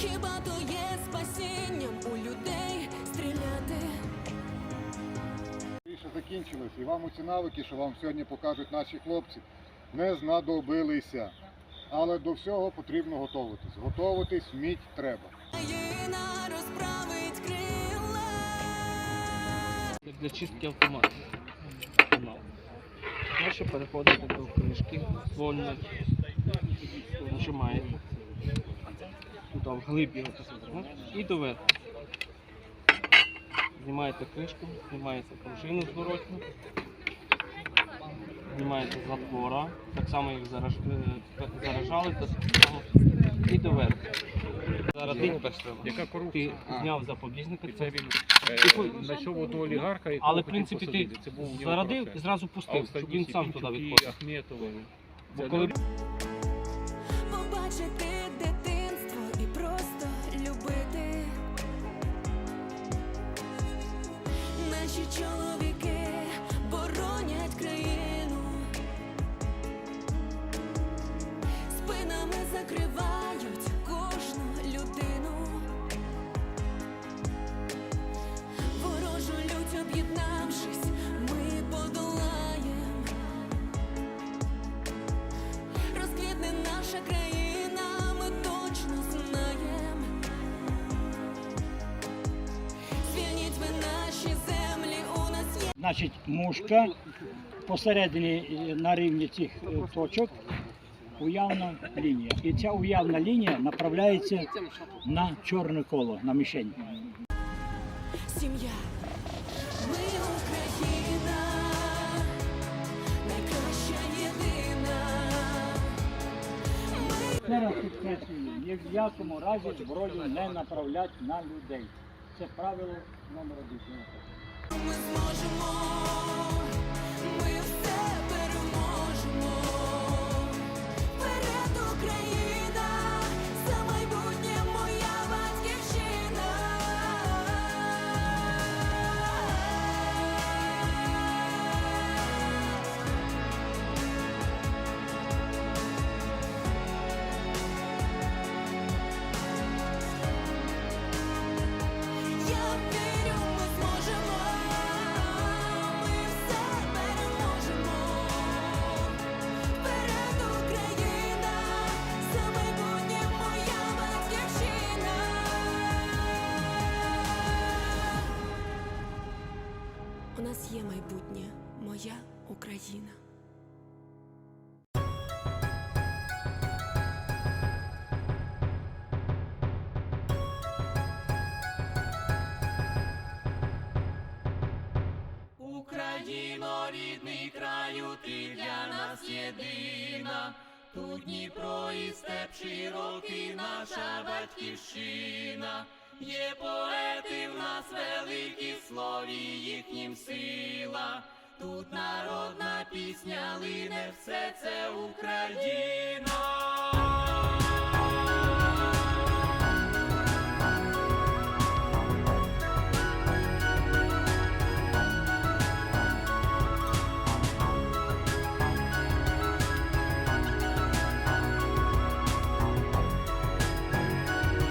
Хіба то є спасінням у людей стріляти? Більше закінчилось, і вам ці навики, що вам сьогодні покажуть наші хлопці, не знадобилися. Але до всього потрібно готуватись. Готуватись вміть треба. Країна розправить крила. Як для чистки автомату. Далі переходите до книжки вольно. Нажимаєте. Туди вглиб його. І доверху. Знімаєте кришку, знімаєте пружину зворотню. Знімаєте затвора, так само як зараж... е, заражали, то і доверху. Зараз ти, Яка ти корупція? зняв запобіжника, це він Типу, знайшов одного олігарха, якого Але в принципі ти зарадив і зразу пустив, щоб він сам туди відходив. Бо коли? Побачити Значить, мушка посередині е, на рівні цих е, точок уявна лінія. І ця уявна лінія направляється на чорне коло, на мішень. Сім'я. Ще раз підкреслюю, ні в якому разі зброю не направлять на людей. Це правило номер один. Ми зможемо, майбутнє, моя Україна. Україно, рідний краю, ти для нас єдина. Тут Дніпро і степ широкий, наша батьківщина. Є поети в нас великі, слові їхнім сила. Тут народна пісня лине, все це Україна.